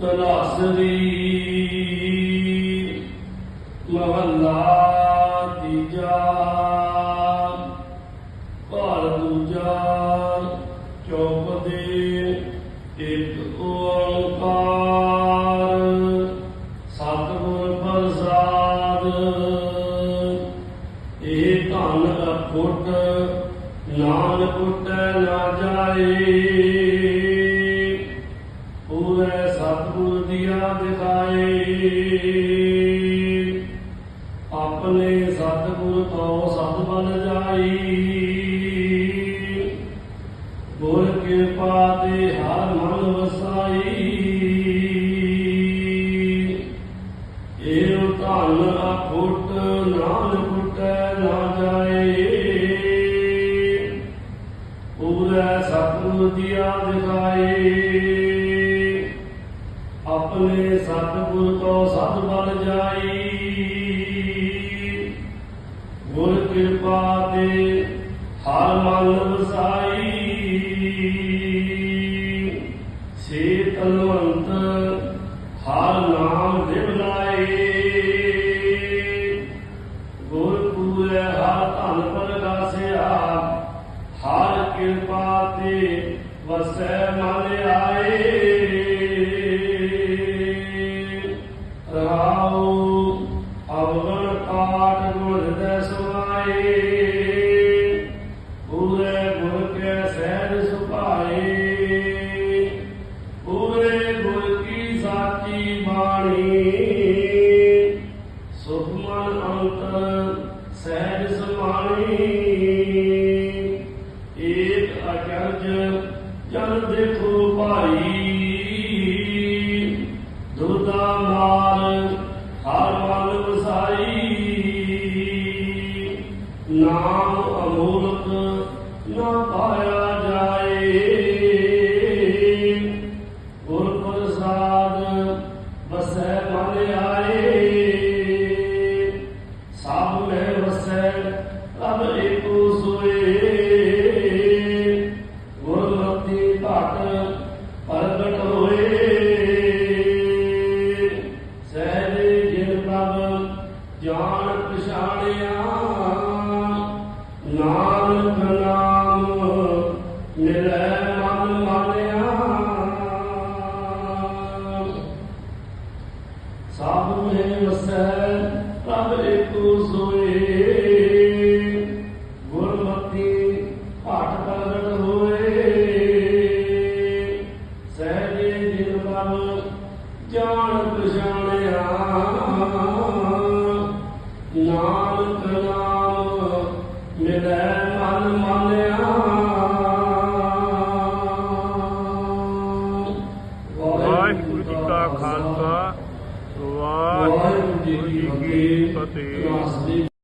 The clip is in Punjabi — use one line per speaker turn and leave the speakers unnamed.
ਤਲਾਸਰੀ ਮਹੱਲਾ ਤੀਜਾ ਭਾਰ ਦੂਜਾ ਚੌਪਦੇ ਇੱਕ ਓੰਕਾਰ। ਸਤਿਗੁਰ ਪ੍ਰਸਾਦ, ਇਹ ਧਨ ਅਖੁੱਟ ਨਾਮ ਕੁਟੈ ਨਾ ਜਾਏ। ਦੀਆ ਆਪਣੇ ਸਤਿਗੁਰ ਤੋਂ ਸਤ ਬਨ ਜਾਈ। ਗੁਰ ਕਿਰਪਾ ਤੇ ਹਰ ਮਨ ਵਸਾਈ। ਏ ਧਨ ਅਖੁੱਟ ਨਾਨ ਕੁਟੈ ਨਾ ਜਾਏ। ਪੂਰੇ ਸਤਿਗੁਰ ਦੀਆ ਦਿਖਾਏ। ਆਪਣੇ ਸਤਿਗੁਰ ਤੋਂ ਸਤ ਬਲ ਜਾਈ। ਗੁਰ ਕਿਰਪਾ ਤੇ ਹਰ ਮਨ ਵਸਾਈ। ਸੇ ਤਲਵੰਤ ਹਰ ਨਾਮ ਲਿਵਲਾਏ ਗੁਰ ਪੂਰੇ ਹਰ ਧਨ ਪ੍ਰਗਾਸਿਆ ਹਰ ਕਿਰਪਾ ਤੇ ਵਸੈ ਮਨ ਅਵਗਣ ਕਾਟ ਗੁਣ ਦੇ ਸਮਾਏ ਪੂਰੇ ਗੁਰ ਕੇ ਸਹਿਜ ਸੁਭਾਏ ਪੂਰੇ ਗੁਰ ਕੀ ਸਾਚੀ ਬਾਣੀ। ਨਾਮ ਅਮੋਲਕ ਪ੍ਰਭ ਏਕੋ ਸੋਏ ਗੁਰਮਤਿ ਘਾਟ ਪ੍ਰਗਟ ਹੋਏ ਸਹਿਜੇ ਜਿਨ ਪ੍ਰਭ ਜਾਣ ਪਛਾਣਿਆ ਨਾਨਕ ਨਾਮ ਮਿਲੈ ਮਨ ਮਾਨਿਆ
ਵਾਹਿਗੁਰੂ ਜੀ ਕਾ ਖਾਲਸਾ ਵਾਹਿਗੁਰੂ ਜੀ ਕੀ ਫਤਿਹ।